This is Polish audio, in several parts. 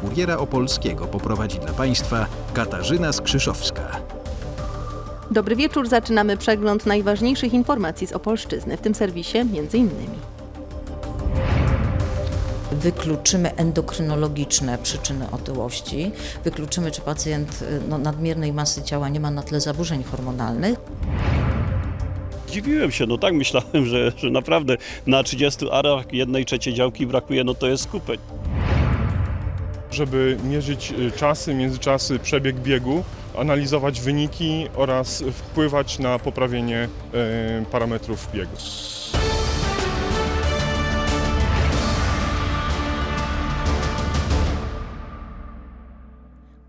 Kuriera Opolskiego poprowadzi dla Państwa Katarzyna Skrzyszowska. Dobry wieczór, zaczynamy przegląd najważniejszych informacji z Opolszczyzny, w tym serwisie między innymi. Wykluczymy endokrynologiczne przyczyny otyłości, wykluczymy, czy pacjent y, no, nadmiernej masy ciała nie ma na tle zaburzeń hormonalnych. Dziwiłem się, no tak myślałem, że, że naprawdę na 30 arach jednej trzeciej działki brakuje, no to jest skupeń. Żeby mierzyć y, czasy, międzyczasy, przebieg biegu, analizować wyniki oraz wpływać na poprawienie y, parametrów biegu.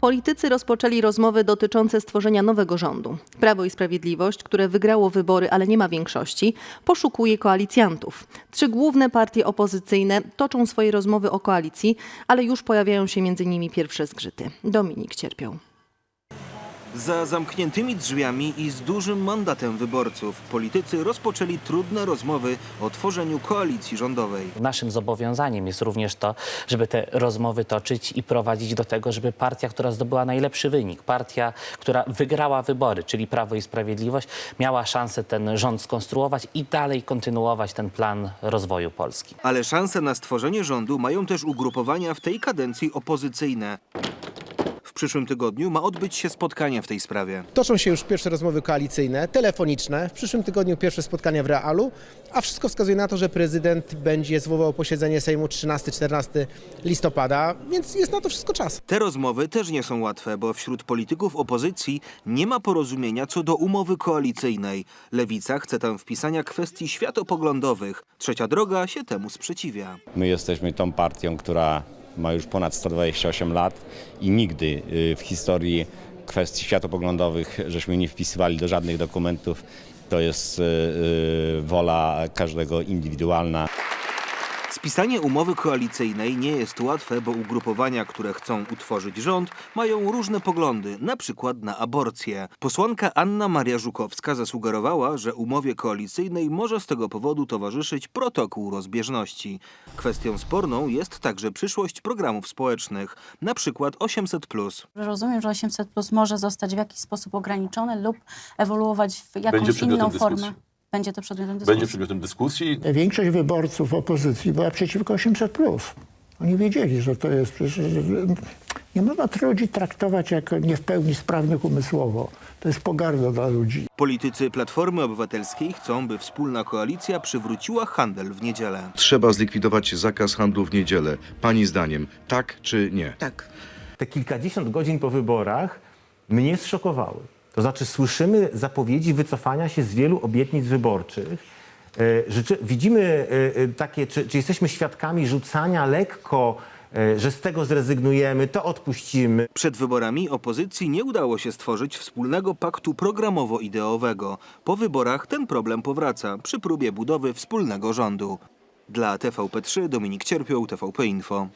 Politycy rozpoczęli rozmowy dotyczące stworzenia nowego rządu. Prawo i Sprawiedliwość, które wygrało wybory, ale nie ma większości, poszukuje koalicjantów. Trzy główne partie opozycyjne toczą swoje rozmowy o koalicji, ale już pojawiają się między nimi pierwsze zgrzyty. Dominik Cierpiał. Za zamkniętymi drzwiami i z dużym mandatem wyborców politycy rozpoczęli trudne rozmowy o tworzeniu koalicji rządowej. Naszym zobowiązaniem jest również to, żeby te rozmowy toczyć i prowadzić do tego, żeby partia, która zdobyła najlepszy wynik, partia, która wygrała wybory, czyli Prawo i Sprawiedliwość, miała szansę ten rząd skonstruować i dalej kontynuować ten plan rozwoju Polski. Ale szanse na stworzenie rządu mają też ugrupowania w tej kadencji opozycyjne. W przyszłym tygodniu ma odbyć się spotkanie w tej sprawie. Toczą się już pierwsze rozmowy koalicyjne, telefoniczne. W przyszłym tygodniu pierwsze spotkania w realu, a wszystko wskazuje na to, że prezydent będzie zwołał posiedzenie Sejmu 13-14 listopada, więc jest na to wszystko czas. Te rozmowy też nie są łatwe, bo wśród polityków opozycji nie ma porozumienia co do umowy koalicyjnej. Lewica chce tam wpisania kwestii światopoglądowych. Trzecia droga się temu sprzeciwia. My jesteśmy tą partią, która ma już ponad 128 lat i nigdy y, w historii kwestii światopoglądowych żeśmy nie wpisywali do żadnych dokumentów. To jest y, y, wola każdego indywidualna. Spisanie umowy koalicyjnej nie jest łatwe, bo ugrupowania, które chcą utworzyć rząd, mają różne poglądy, na przykład na aborcję. Posłanka Anna Maria Żukowska zasugerowała, że umowie koalicyjnej może z tego powodu towarzyszyć protokół rozbieżności. Kwestią sporną jest także przyszłość programów społecznych, na przykład 800+. Rozumiem, że 800 plus może zostać w jakiś sposób ograniczone lub ewoluować w jakąś inną formę. Będzie to przedmiotem dyskusji. Będzie przedmiotem dyskusji. Większość wyborców opozycji była przeciwko 800. Oni wiedzieli, że to jest przecież. Nie można ludzi traktować jako nie w pełni sprawnych umysłowo. To jest pogarda dla ludzi. Politycy Platformy Obywatelskiej chcą, by wspólna koalicja przywróciła handel w niedzielę. Trzeba zlikwidować zakaz handlu w niedzielę. Pani zdaniem, tak czy nie? Tak. te kilkadziesiąt godzin po wyborach mnie zszokowały. To znaczy słyszymy zapowiedzi wycofania się z wielu obietnic wyborczych. E, Rzeczy, widzimy e, e, takie, czy, czy jesteśmy świadkami rzucania lekko, że z tego zrezygnujemy, to odpuścimy. Przed wyborami opozycji nie udało się stworzyć wspólnego paktu programowo-ideowego. Po wyborach ten problem powraca przy próbie budowy wspólnego rządu. Dla TVP3 Dominik Cierpią, TVP Info.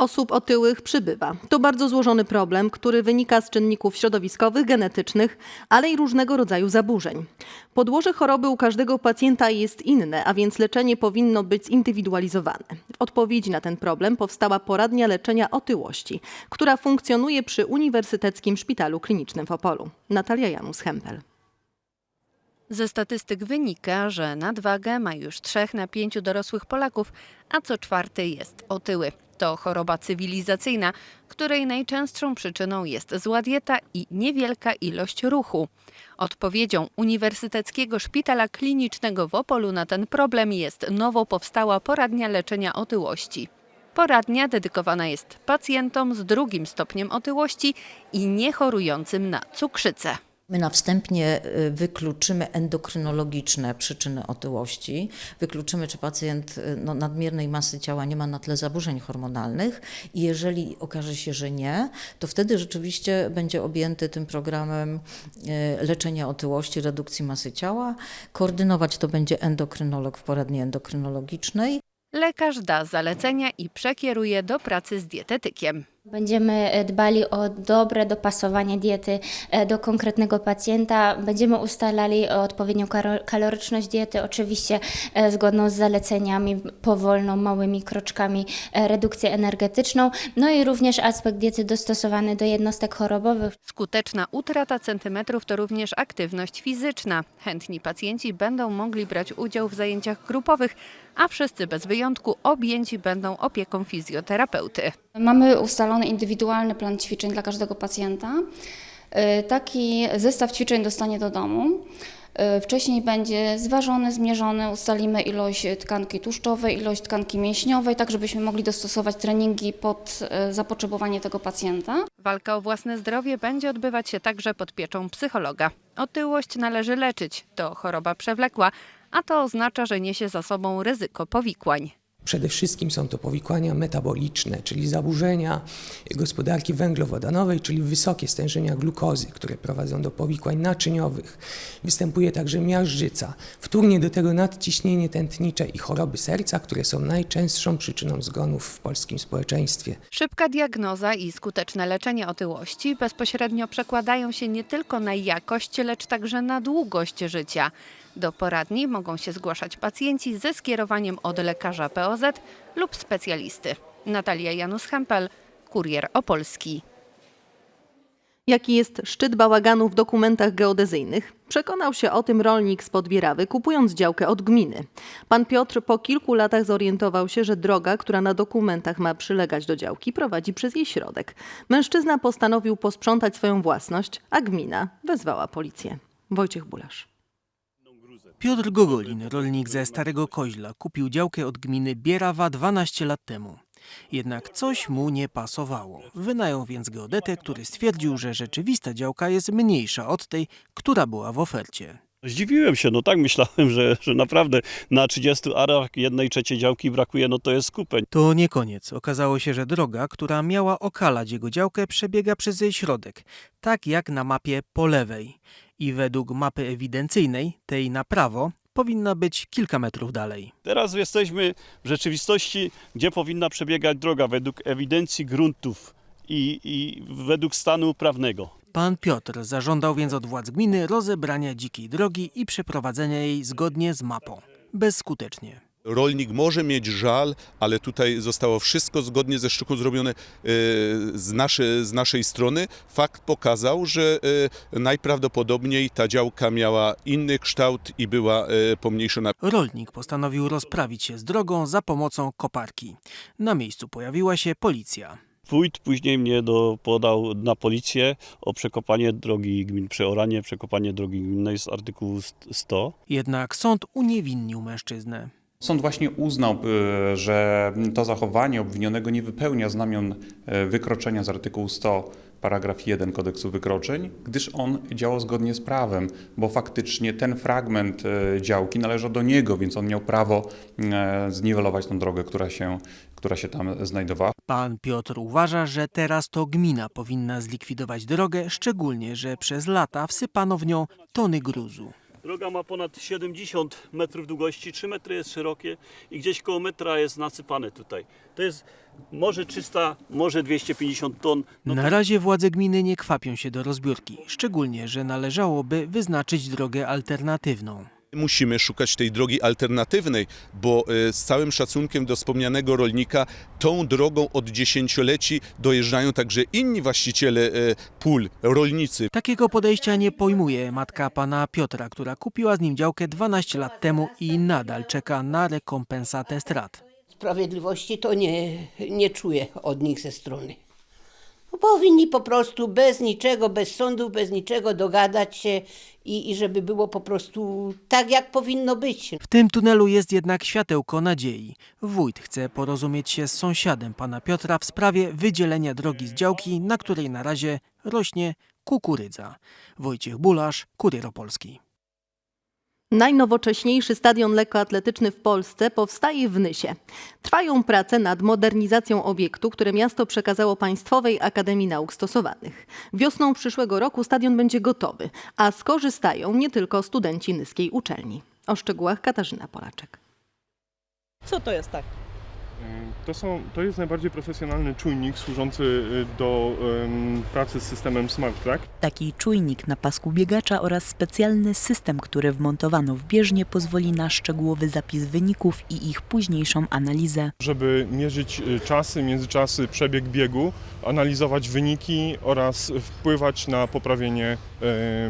Osób otyłych przybywa. To bardzo złożony problem, który wynika z czynników środowiskowych, genetycznych, ale i różnego rodzaju zaburzeń. Podłoże choroby u każdego pacjenta jest inne, a więc leczenie powinno być zindywidualizowane. W odpowiedzi na ten problem powstała poradnia leczenia otyłości, która funkcjonuje przy Uniwersyteckim Szpitalu Klinicznym w Opolu. Natalia Janus-Hempel. Ze statystyk wynika, że nadwagę ma już trzech na pięciu dorosłych Polaków, a co czwarty jest otyły. To choroba cywilizacyjna, której najczęstszą przyczyną jest zła dieta i niewielka ilość ruchu. Odpowiedzią Uniwersyteckiego Szpitala Klinicznego w Opolu na ten problem jest nowo powstała poradnia leczenia otyłości. Poradnia dedykowana jest pacjentom z drugim stopniem otyłości i niechorującym na cukrzycę. My na wstępnie y, wykluczymy endokrynologiczne przyczyny otyłości, wykluczymy, czy pacjent y, no, nadmiernej masy ciała nie ma na tle zaburzeń hormonalnych i jeżeli okaże się, że nie, to wtedy rzeczywiście będzie objęty tym programem y, leczenia otyłości, redukcji masy ciała. Koordynować to będzie endokrynolog w poradni endokrynologicznej. Lekarz da zalecenia i przekieruje do pracy z dietetykiem. Będziemy e, dbali o dobre dopasowanie diety e, do konkretnego pacjenta. Będziemy ustalali odpowiednią kaloryczność diety, oczywiście e, zgodną z zaleceniami, powolną, małymi kroczkami redukcję energetyczną, no i również aspekt diety dostosowany do jednostek chorobowych. Skuteczna utrata centymetrów to również aktywność fizyczna. Chętni pacjenci będą mogli brać udział w zajęciach grupowych, a wszyscy bez wyjątku objęci będą opieką fizjoterapeuty. Mamy ustalony indywidualny plan ćwiczeń dla każdego pacjenta. Y, Taki zestaw ćwiczeń dostanie do domu. Y, Wcześniej będzie zważony, zmierzony, ustalimy ilość tkanki tłuszczowej, ilość tkanki mięśniowej, tak żebyśmy mogli dostosować treningi pod y, zapotrzebowanie tego pacjenta. Walka o własne zdrowie będzie odbywać się także pod pieczą psychologa. Otyłość należy leczyć. To choroba przewlekła, a to oznacza, że niesie za sobą ryzyko powikłań. Przede wszystkim są to powikłania metaboliczne, czyli zaburzenia gospodarki węglowodanowej, czyli wysokie stężenia glukozy, które prowadzą do powikłań naczyniowych. Występuje także miażdżyca, wtórnie do tego nadciśnienie tętnicze i choroby serca, które są najczęstszą przyczyną zgonów w polskim społeczeństwie. Szybka diagnoza i skuteczne leczenie otyłości bezpośrednio przekładają się nie tylko na jakość, lecz także na długość życia. Do poradni mogą się zgłaszać pacjenci ze skierowaniem od lekarza POZ lub specjalisty. Natalia Janus-Hempel, Kurier Opolski. Jaki jest szczyt bałaganu w dokumentach geodezyjnych? Przekonał się o tym rolnik z Podbierawy, kupując działkę od gminy. Pan Piotr po kilku latach zorientował się, że droga, która na dokumentach ma przylegać do działki, prowadzi przez jej środek. Mężczyzna postanowił posprzątać swoją własność, a gmina wezwała policję. Wojciech Bulasz. Piotr Gogolin, rolnik ze Starego Koźla, kupił działkę od gminy Bierawa 12 lat temu. Jednak coś mu nie pasowało. Wynajął więc geodetę, który stwierdził, że rzeczywista działka jest mniejsza od tej, która była w ofercie. Zdziwiłem się, no tak myślałem, że, że naprawdę na 30 arach jednej trzeciej działki brakuje, no to jest kupę. To nie koniec. Okazało się, że droga, która miała okalać jego działkę, przebiega przez jej środek, tak jak na mapie po lewej. I według mapy ewidencyjnej, tej na prawo, powinna być kilka metrów dalej. Teraz jesteśmy w rzeczywistości, gdzie powinna przebiegać droga według ewidencji gruntów i, i według stanu prawnego. Pan Piotr zażądał więc od władz gminy rozebrania dzikiej drogi i przeprowadzenia jej zgodnie z mapą. Bezskutecznie. Rolnik może mieć żal, ale tutaj zostało wszystko zgodnie ze sztuką zrobione e, z, nasze, z naszej strony. Fakt pokazał, że e, najprawdopodobniej ta działka miała inny kształt i była e, pomniejszona. Rolnik postanowił rozprawić się z drogą za pomocą koparki. Na miejscu pojawiła się policja. Wójt później mnie do, podał na policję o przekopanie drogi gmin, przeoranie, przekopanie drogi gminnej z artykułu 100. Jednak sąd uniewinnił mężczyznę. Sąd właśnie uznał, y, że to zachowanie obwinionego nie wypełnia znamion y, wykroczenia z artykułu 100 paragraf 1 kodeksu wykroczeń, gdyż on działał zgodnie z prawem, bo faktycznie ten fragment y, działki należał do niego, więc on miał prawo zniwelować tą drogę, która się, która się tam znajdowała. Pan Piotr uważa, że teraz to gmina powinna zlikwidować drogę, szczególnie, że przez lata wsypano w nią tony gruzu. Droga ma ponad 70 metrów długości, 3 metry jest szerokie i gdzieś koło metra jest nasypane tutaj. To jest może 300, może 250 ton. No Na razie władze gminy nie kwapią się do rozbiórki, szczególnie, że należałoby wyznaczyć drogę alternatywną. Musimy szukać tej drogi alternatywnej, bo e, z całym szacunkiem do wspomnianego rolnika tą drogą od dziesięcioleci dojeżdżają także inni właściciele e, pól, rolnicy. Takiego podejścia nie pojmuje matka pana Piotra, która kupiła z nim działkę 12 lat temu i nadal czeka na rekompensatę strat. Sprawiedliwości to nie, nie czuję od nich ze strony. No, powinni po prostu bez niczego, bez sądów, bez niczego dogadać się i, i żeby było po prostu tak, jak powinno być. W tym tunelu jest jednak światełko nadziei. Wójt chce porozumieć się z sąsiadem pana Piotra w sprawie wydzielenia drogi z działki, na której na razie rośnie kukurydza. Wojciech Bulasz, Kurier Opolski. Najnowocześniejszy stadion lekkoatletyczny w Polsce powstaje w Nysie. Trwają prace nad modernizacją obiektu, które miasto przekazało Państwowej Akademii Nauk Stosowanych. Wiosną przyszłego roku stadion będzie gotowy, a skorzystają nie tylko studenci nyskiej uczelni. O szczegółach Katarzyna Polaczek. Co to jest tak? To, są, to jest najbardziej profesjonalny czujnik służący y, do em, pracy z systemem Smart Track. Taki czujnik na pasku biegacza oraz specjalny system, który wmontowano w bieżnię pozwoli na szczegółowy zapis wyników i ich późniejszą analizę. żeby mierzyć y, czasy, międzyczasy, przebieg biegu, analizować wyniki oraz wpływać na poprawienie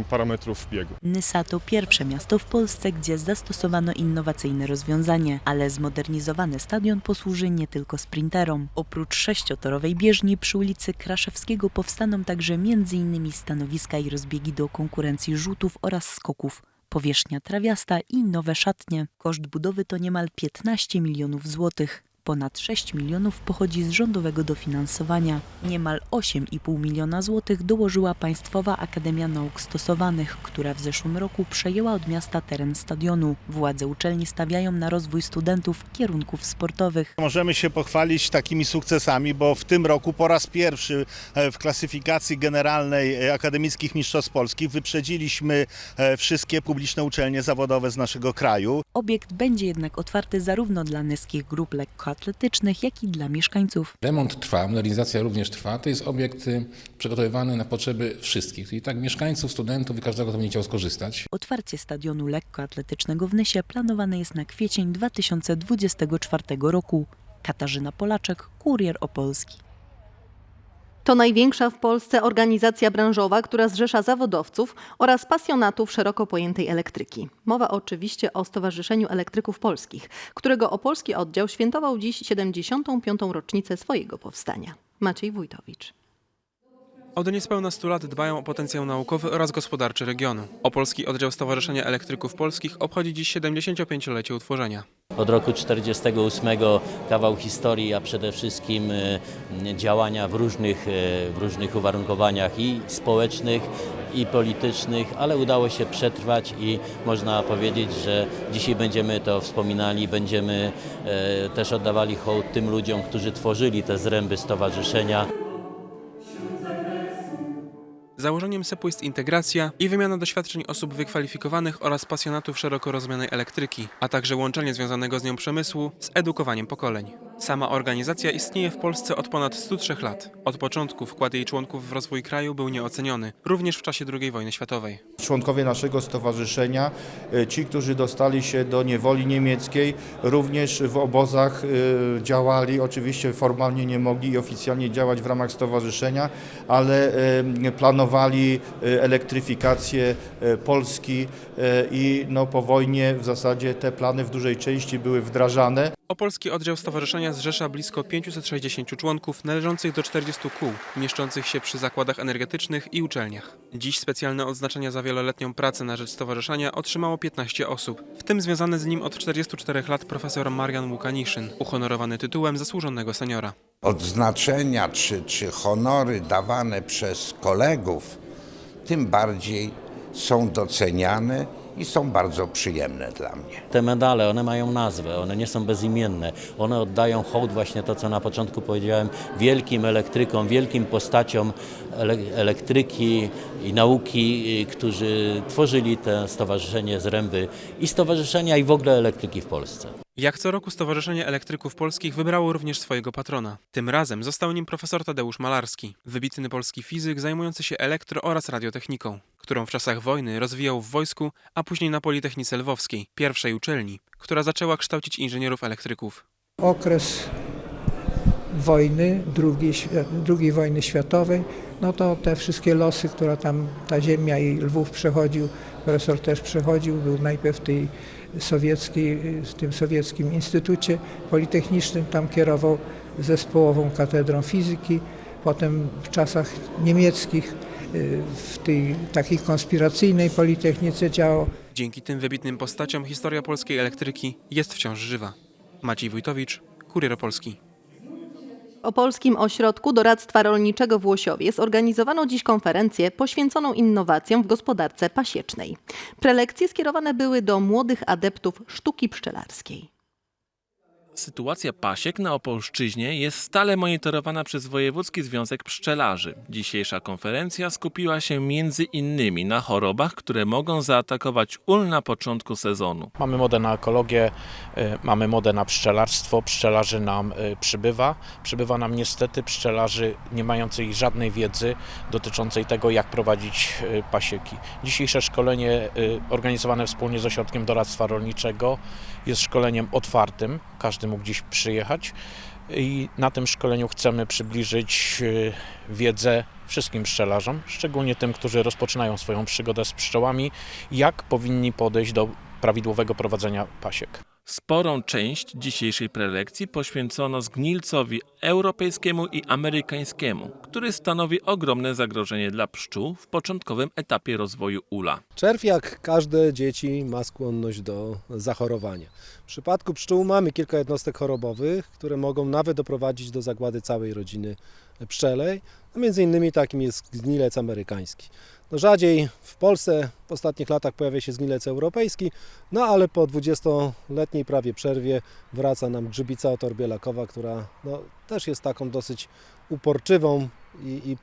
y, parametrów biegu. Nysa to pierwsze miasto w Polsce, gdzie zastosowano innowacyjne rozwiązanie, ale zmodernizowany stadion posłuży nie tylko sprinterom. Oprócz sześciotorowej bieżni przy ulicy Kraszewskiego powstaną także m.in. stanowiska i rozbiegi do konkurencji rzutów oraz skoków. Powierzchnia trawiasta i nowe szatnie. Koszt budowy to niemal 15 milionów złotych. Ponad 6 milionów pochodzi z rządowego dofinansowania. Niemal 8,5 miliona złotych dołożyła Państwowa Akademia Nauk Stosowanych, która w zeszłym roku przejęła od miasta teren stadionu. Władze uczelni stawiają na rozwój studentów kierunków sportowych. Możemy się pochwalić takimi sukcesami, bo w tym roku po raz pierwszy e, w klasyfikacji generalnej e, akademickich mistrzostw polskich wyprzedziliśmy e, wszystkie publiczne uczelnie zawodowe z naszego kraju. Obiekt będzie jednak otwarty zarówno dla nyskich grup lekkoatletycznych, jak i dla mieszkańców. Remont trwa, modernizacja również trwa. To jest obiekt y, przygotowywany na potrzeby wszystkich, czyli tak mieszkańców, studentów i każdego, kto będzie chciał skorzystać. Otwarcie stadionu lekkoatletycznego w Nysie planowane jest na kwiecień 2024 roku. Katarzyna Polaczek, Kurier Opolski. To największa w Polsce organizacja branżowa, która zrzesza zawodowców oraz pasjonatów szeroko pojętej elektryki. Mowa oczywiście o Stowarzyszeniu Elektryków Polskich, którego opolski oddział świętował dziś 75. rocznicę swojego powstania. Maciej Wójtowicz. Od niespełna 100 lat dbają o potencjał naukowy oraz gospodarczy regionu. Opolski Oddział Stowarzyszenia Elektryków Polskich obchodzi dziś 75-lecie utworzenia. Od roku 48 kawał historii, a przede wszystkim y, działania w różnych, y, w różnych uwarunkowaniach i społecznych, i politycznych, ale udało się przetrwać i można powiedzieć, że dzisiaj będziemy to wspominali, będziemy e, też oddawali hołd tym ludziom, którzy tworzyli te zręby stowarzyszenia. Założeniem SEP-u jest integracja i wymiana doświadczeń osób wykwalifikowanych oraz pasjonatów szeroko rozumianej elektryki, a także łączenie związanego z nią przemysłu z edukowaniem pokoleń. Sama organizacja istnieje w Polsce od ponad 103 lat. Od początku wkład jej członków w rozwój kraju był nieoceniony, również w czasie II wojny światowej. Członkowie naszego stowarzyszenia, e, ci, którzy dostali się do niewoli niemieckiej, również w obozach e, działali. Oczywiście formalnie nie mogli i oficjalnie działać w ramach stowarzyszenia, ale e, planowali elektryfikację Polski i no, po wojnie w zasadzie te plany w dużej części były wdrażane. Opolski oddział stowarzyszenia zrzesza blisko 560 członków należących do 40 kół, mieszczących się przy zakładach energetycznych i uczelniach. Dziś specjalne odznaczenia za wieloletnią pracę na rzecz stowarzyszenia otrzymało 15 osób, w tym związany z nim od 44 lat profesor Marian Łukaniszyn, uhonorowany tytułem zasłużonego seniora. odznaczenia czy, czy honory dawane przez kolegów, tym bardziej są doceniane i są bardzo przyjemne dla mnie. Te medale, one mają nazwę, one nie są bezimienne. One oddają hołd właśnie to, co na początku powiedziałem, wielkim elektrykom, wielkim postaciom ele elektryki i nauki, y, którzy tworzyli to stowarzyszenie Zręby i stowarzyszenia i w ogóle elektryki w Polsce. Jak co roku Stowarzyszenie Elektryków Polskich wybrało również swojego patrona. Tym razem został nim profesor Tadeusz Malarski, wybitny polski fizyk zajmujący się elektro- oraz radiotechniką, którą w czasach wojny rozwijał w wojsku, a później na Politechnice Lwowskiej, pierwszej uczelni, która zaczęła kształcić inżynierów elektryków. okres wojny, drugiej wojny światowej, no to te wszystkie losy, które tam ta ziemia i Lwów przechodził, profesor też przechodził, był najpierw w tej sowieckiej, w tym sowieckim Instytucie Politechnicznym, tam kierował zespołową katedrą fizyki, potem w czasach niemieckich y, w tej takiej konspiracyjnej politechnice działał. Dzięki tym wybitnym postaciom historia polskiej elektryki jest wciąż żywa. Maciej Wójtowicz, Kurier Opolski. Opolskim Ośrodku Doradztwa Rolniczego w Łosiowie zorganizowano dziś konferencję poświęconą innowacjom w gospodarce pasiecznej. Prelekcje skierowane były do młodych adeptów sztuki pszczelarskiej. Sytuacja pasiek na Opolszczyźnie jest stale monitorowana przez Wojewódzki Związek Pszczelarzy. Dzisiejsza konferencja skupiła się między innymi na chorobach, które mogą zaatakować ul na początku sezonu. Mamy modę na ekologię, y, mamy modę na pszczelarstwo, pszczelarzy nam y, przybywa. Przybywa nam niestety pszczelarzy nie mających żadnej wiedzy dotyczącej tego, jak prowadzić y, pasieki. Dzisiejsze szkolenie organizowane wspólnie z Ośrodkiem Doradztwa Rolniczego jest szkoleniem otwartym, każdy mógł dziś przyjechać i na tym szkoleniu chcemy przybliżyć y, wiedzę wszystkim pszczelarzom, szczególnie tym, którzy rozpoczynają swoją przygodę z pszczołami, jak powinni podejść do prawidłowego prowadzenia pasiek. Sporą część dzisiejszej prelekcji poświęcono zgnilcowi europejskiemu i amerykańskiemu, który stanowi ogromne zagrożenie dla pszczół w początkowym etapie rozwoju ula. Czerw, jak każde dzieci, ma skłonność do zachorowania. W przypadku pszczół mamy kilka jednostek chorobowych, które mogą nawet doprowadzić do zagłady całej rodziny pszczelej. A między innymi takim jest zgnilec amerykański. No rzadziej w Polsce w ostatnich latach pojawia się zgnilec europejski, no ale po 20-letniej prawie przerwie wraca nam grzybica otorbielakowa, która no, też jest taką dosyć uporczywą i, i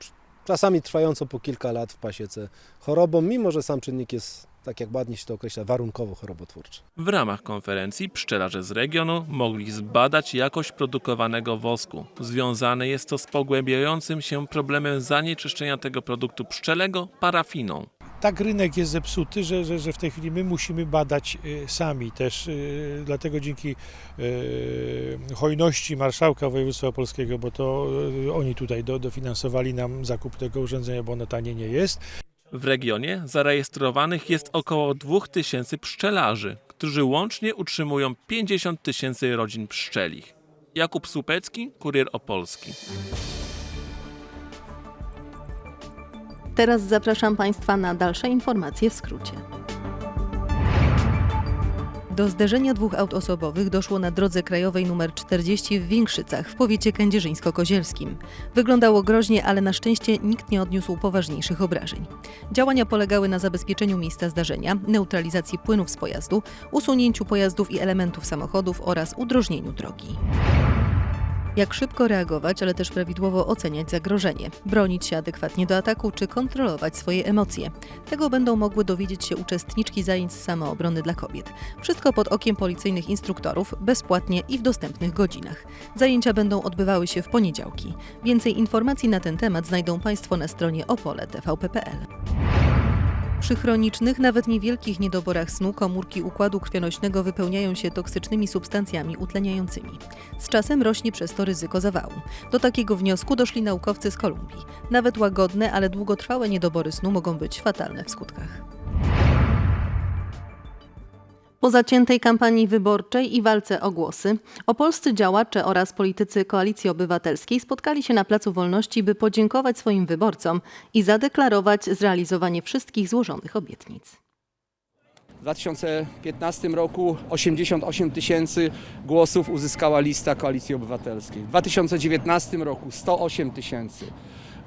czasami trwającą po kilka lat w pasiece chorobą, mimo że sam czynnik jest, tak jak ładnie się to określa, warunkowo chorobotwórczy. W ramach konferencji pszczelarze z regionu mogli zbadać jakość produkowanego wosku. Związane jest to z pogłębiającym się problemem zanieczyszczenia tego produktu pszczelego parafiną. tak rynek jest zepsuty, że, że, że w tej chwili my musimy badać y, sami też. y, Dlatego dzięki y, hojności marszałka województwa opolskiego, bo to oni tutaj do, dofinansowali nam zakup tego urządzenia, bo ono tanie nie jest. W regionie zarejestrowanych jest około 2000 pszczelarzy, którzy łącznie utrzymują 50 tysięcy rodzin pszczelich. Jakub Supecki, Kurier Opolski. Teraz zapraszam Państwa na dalsze informacje w skrócie. Do zderzenia dwóch aut osobowych doszło na drodze krajowej nr 40 w Większycach w powiecie kędzierzyńsko-kozielskim. Wyglądało groźnie, ale na szczęście nikt nie odniósł poważniejszych obrażeń. Działania polegały na zabezpieczeniu miejsca zdarzenia, neutralizacji płynów z pojazdu, usunięciu pojazdów i elementów samochodów oraz udrożnieniu drogi. Jak szybko reagować, ale też prawidłowo oceniać zagrożenie, bronić się adekwatnie do ataku czy kontrolować swoje emocje. Tego będą mogły dowiedzieć się uczestniczki zajęć samoobrony dla kobiet. Wszystko pod okiem policyjnych instruktorów, bezpłatnie i w dostępnych godzinach. Zajęcia będą odbywały się w poniedziałki. Więcej informacji na ten temat znajdą Państwo na stronie opole.tvp.pl. Przy chronicznych, nawet niewielkich niedoborach snu komórki układu krwionośnego wypełniają się toksycznymi substancjami utleniającymi. Z czasem rośnie przez to ryzyko zawału. Do takiego wniosku doszli naukowcy z Kolumbii. Nawet łagodne, ale długotrwałe niedobory snu mogą być fatalne w skutkach. Po zaciętej kampanii wyborczej i walce o głosy, opolscy działacze oraz politycy Koalicji Obywatelskiej spotkali się na Placu Wolności, by podziękować swoim wyborcom i zadeklarować zrealizowanie wszystkich złożonych obietnic. W 2015 roku 88 tysięcy głosów uzyskała lista Koalicji Obywatelskiej. W 2019 roku 108 tysięcy.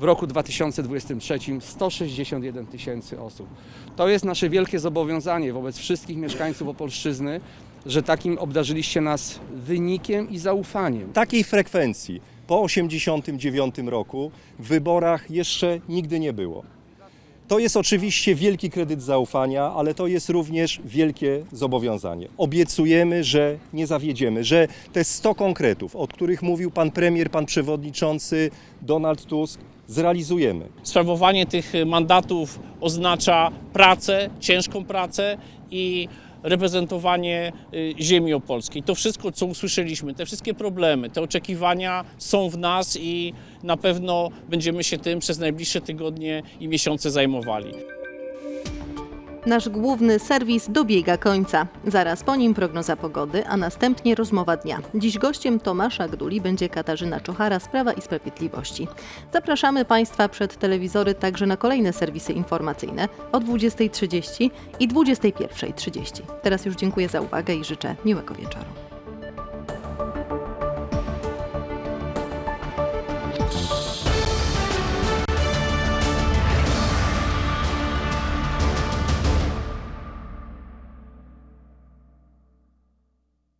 W roku 2023 161 tysięcy osób. To jest nasze wielkie zobowiązanie wobec wszystkich mieszkańców Opolszczyzny, że takim obdarzyliście nas wynikiem i zaufaniem. Takiej frekwencji po 1989 roku w wyborach jeszcze nigdy nie było. To jest oczywiście wielki kredyt zaufania, ale to jest również wielkie zobowiązanie. Obiecujemy, że nie zawiedziemy, że te 100 konkretów, o których mówił pan premier, pan przewodniczący Donald Tusk, zrealizujemy. Sprawowanie tych mandatów oznacza pracę, ciężką pracę i reprezentowanie y, ziemi opolskiej. To wszystko, co usłyszeliśmy, te wszystkie problemy, te oczekiwania są w nas i na pewno będziemy się tym przez najbliższe tygodnie i miesiące zajmowali. Nasz główny serwis dobiega końca. Zaraz po nim prognoza pogody, a następnie rozmowa dnia. Dziś gościem Tomasza Gduli będzie Katarzyna Czochara z Prawa i Sprawiedliwości. Zapraszamy Państwa przed telewizory także na kolejne serwisy informacyjne o 20.30 i 21.30. Teraz już dziękuję za uwagę i życzę miłego wieczoru.